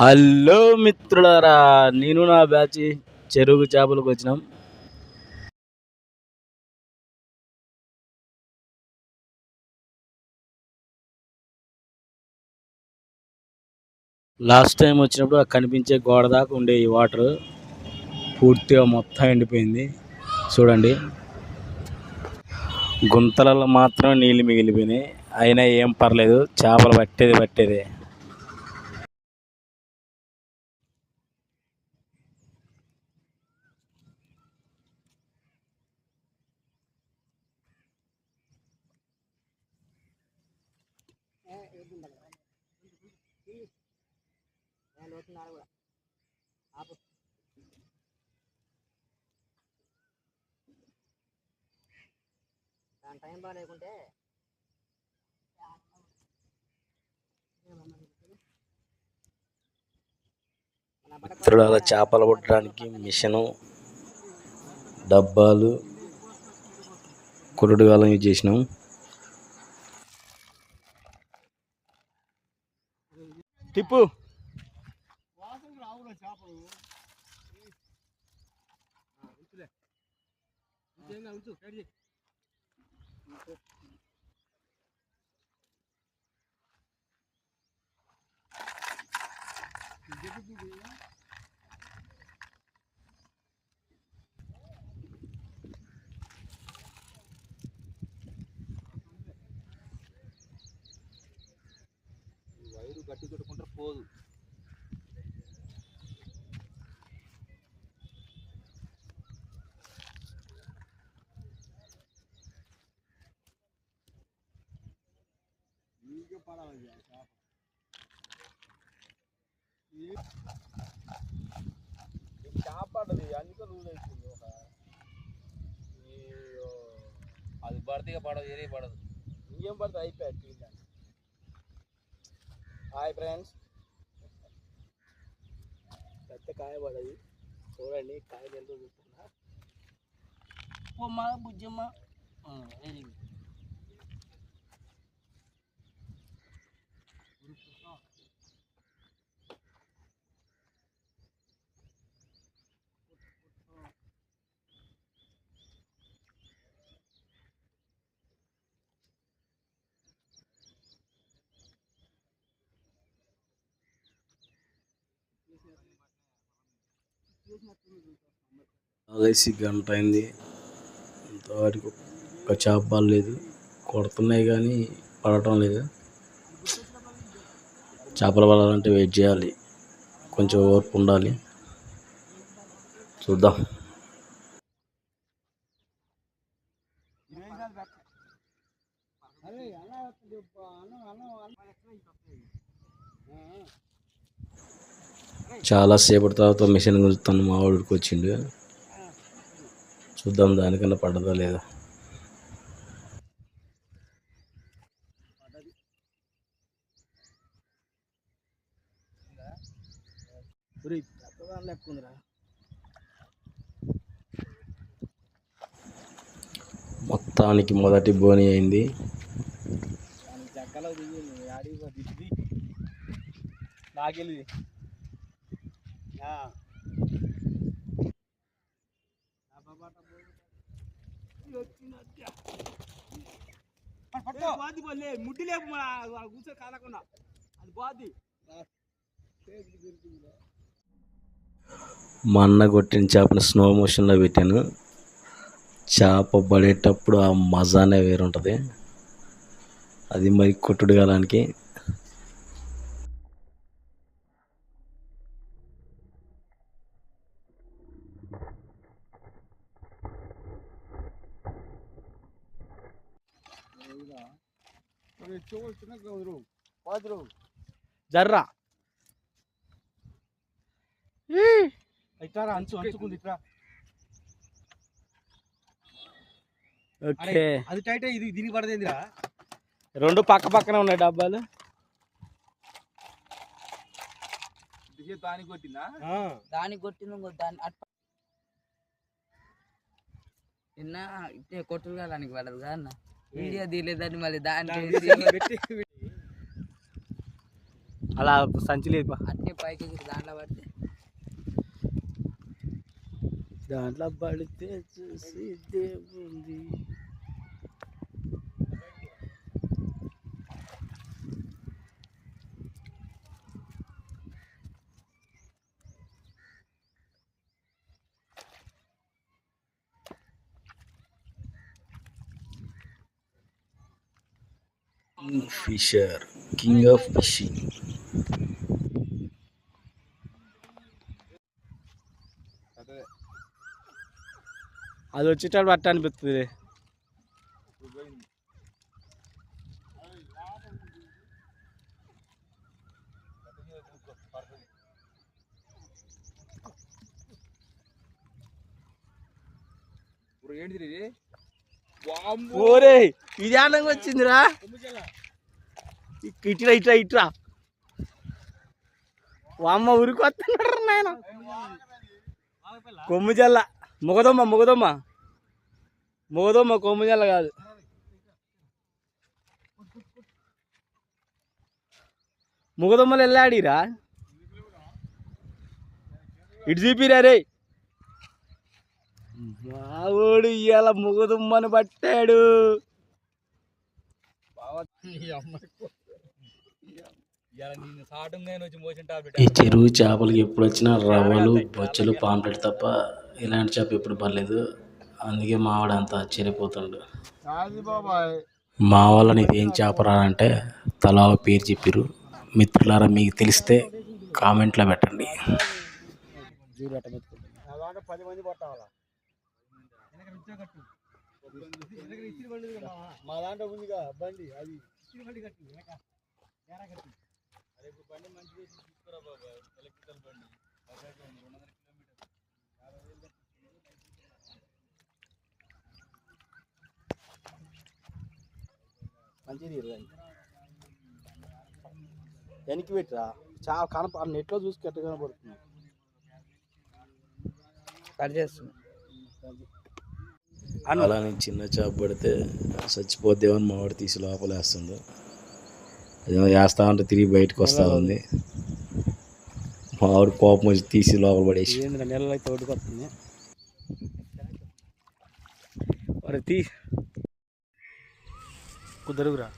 Hello మిత్రులారా నేను నా బ్యాచ్ చెరువు చేపలకు వచ్చినాం. లాస్ట్ టైం వచ్చినప్పుడు కనిపించే గోడ దాకా ఉండే ఈ వాటర్ పూర్తిగా మొత్తం ఎండిపోయింది. చూడండి. గుంతలలో మాత్రం నీళ్ళు మిగిలిపోయినాయి. అయినా ఏం పర్లేదు చేపలు పట్టేది పట్టేదే. దాని టైం బాగా లేకుంటే మిత్రులారా చేపలు పట్టడానికి మిషను డబ్బాలు కురుడు గాలం యూజ్ చేసినాం. తిప్పు వైరు గట్టి కొట్టుకుంటే పోదు చేపడ్డది అందుకే రూల్ అయిపోయింది ఒక అయ్యో. అది పడితే ఇక పడదు ఏరే పడదు ఇంకేం పడుతుంది అయిపోయాయి హాయ్ ఫ్రెండ్స్ పెద్ద కాయ పడది చూడండి కాయలు ఎంతో చూస్తున్నా ఉప్పమ్మ బుజ్జమ్మ వెరీ గంట అయింది. ఇంతవరకు ఒక చేప పడలేదు కొడుతున్నాయి కానీ పడటం లేదు. చేపలు పడాలంటే వెయిట్ చేయాలి. కొంచెం ఓర్పు ఉండాలి. చూద్దాం. చాలా సేపటి తర్వాత మిషన్ తను మా ఊరికి వచ్చిండు. చూద్దాం దానికన్నా పడదా లేదా. మొత్తానికి మొదటి బోని అయింది. నాకెళ్ళి బాది పోలే ముడ్డి లేపు కూర్చో కాలకుండా. అది బాది మా అన్న కొట్టిన చేపని స్నో మోషన్లో పెట్టాను. చేప పడేటప్పుడు ఆ మజానే వేరుంటుంది. అది మరి కొట్టుడు కాలానికి జర్రా. ఇట్లా అంచు అంచుకుంది ఇట్లా ఓకే. అది టైట్ ఇది దీనికి పడదేందిరా రెండు పక్క పక్కన ఉన్నాయి డబ్బాలు. దానికి కొట్టిందా? దానికి కొట్టిన ఇంకో దాని అట్ నిన్న ఇట్టే కొట్టులు దానికి పడదు కదా అన్న? వీడియో తీయలేదని మళ్ళీ పెట్టి అలా సంచి లేదు అట్టే పైకి దాంట్లో పడితే. దాంట్లో పడితే చూసి దేవుంది. ఫిషర్ కింగ్ ఆఫ్ ఫిషింగ్ అది. వచ్చేటప్పుడు పట్ట అనిపిస్తుంది ఏంటిది ఇది? ఇది ఆనంగా వచ్చిందిరా. ఇట్రా ఇట్రా ఇట్రా వామ్మ ఊరికి వస్తున్నాడు నాయన. కొమ్ము జల్ల. మొగదమ్మ మొగదమ్మ. మొగదమ్మ కొమ్ము జల్ల కాదు. మొగదమ్మలు వెళ్ళాడిరా ఇటు చూపిరా రే. మావోడు ఇవాళ ముగదుమ్మని పట్టాడు ఇవాళ నిన్ను సాటంగా వచ్చి మోసిన టాబ్లెట్ ఈ చెరువు చేపలకి ఎప్పుడు వచ్చినా రవ్వలు బొచ్చలు పాంప్లెట్ తప్ప ఇలాంటి చేప ఎప్పుడు పడలేదు. అందుకే మావాడు అంత ఆశ్చర్యపోతుండు. మా వాళ్ళ నీకు ఏం చేప రాదంటే తలా ఒక పేరు చెప్పిరు మిత్రులారా మీకు తెలిస్తే కామెంట్లో పెట్టండి. మా దాంట్లో ఉందిగా బండి అది. మంచిది వెనక్కి పెట్టరా? చా కనప నెట్లో చూసి కట్ట కనపడుతుంది? కట్ చేస్తున్నా. అలానే చిన్న చేప పడితే చచ్చిపోద్దేమని మావాడు తీసి లోపల అదేమో వేస్తా ఉంటే తిరిగి బయటకు వస్తూ ఉంది. మావాడు కోపం వచ్చి తీసి లోపల పడేసి. మరి తీ. కుదరుగురా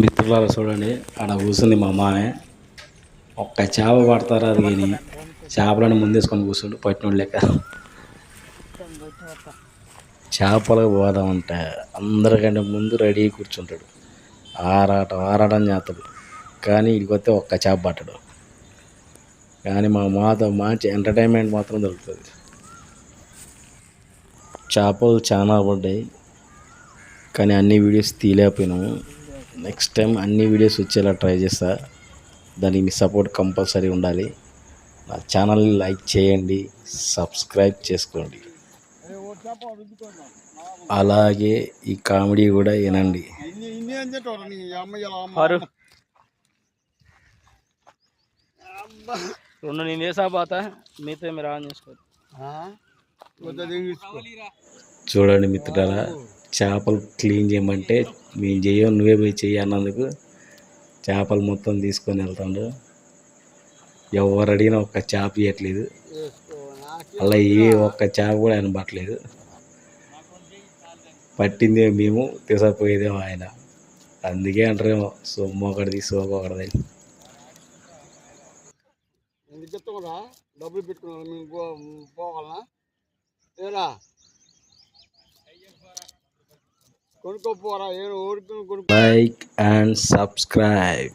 మిత్రులారా చూడండి ఆడ కూర్చుంది మా మామే. ఒక్క చేప పడతారా అది కానీ చేపలను ముందేసుకొని కూర్చుండు పట్టినోడు లెక్క. చేపలకు పోదామంటే అందరికంటే ముందు రెడీ కూర్చుంటాడు. ఆరాటం ఆరాటం చేస్తాడు. కానీ ఇడికి వస్తే ఒక్క చేప పట్టడు. కానీ మా మాతో మంచి ఎంటర్టైన్మెంట్ మాత్రం దొరుకుతుంది. చేపలు చాలా పడ్డాయి. కానీ అన్ని వీడియోస్ తీయలేకపోయినాము. నెక్స్ట్ టైం అన్ని వీడియోస్ వచ్చేలా ట్రై చేస్తా. దానికి మీ సపోర్ట్ కంపల్సరీ ఉండాలి. నా ఛానల్ని లైక్ చేయండి సబ్స్క్రైబ్ చేసుకోండి. అలాగే ఈ కామెడీ కూడా వినండి. రెండు నేను వేసా పోత మీతో మీరు ఆన్ చేసుకోండి. చూడండి మిత్రులారా చేపలు క్లీన్ చేయమంటే మేము చెయ్యం నువ్వే పోయి చెయ్యి అన్నందుకు చేపలు మొత్తం తీసుకొని వెళ్తాడు. ఎవరు అడిగినా ఒక్క చేప ఇవ్వట్లేదు అలా ఏ ఒక్క చేప కూడా ఆయన పట్టలేదు పట్టిందే మేము తీసుకుపోయేదేమో ఆయన. అందుకే అంటారేమో సొమ్ము ఒకటిది సోకు ఒకటిది ఎందుకు చెప్తామరా డబ్బులు పెట్టుకున్నాం మేము పోవాలనా? ఏరా? కొనుక్కోపోరా ఏం ఊరికి కొనుక్కో like and subscribe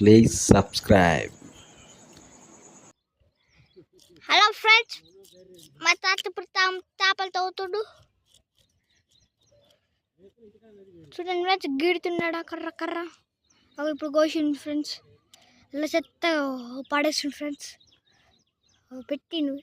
please subscribe hello friends మా తాత ఇప్పుడు తా- చేపలు తవ్వుతుడు. చూడండి ఫ్రెండ్స్ గీడుతున్నాడా? కర్ర కర్ర. అవి ఇప్పుడు కోసిండు ఫ్రెండ్స్. ఇలా చెత్త పడేసిండు ఫ్రెండ్స్. పెట్టిండు.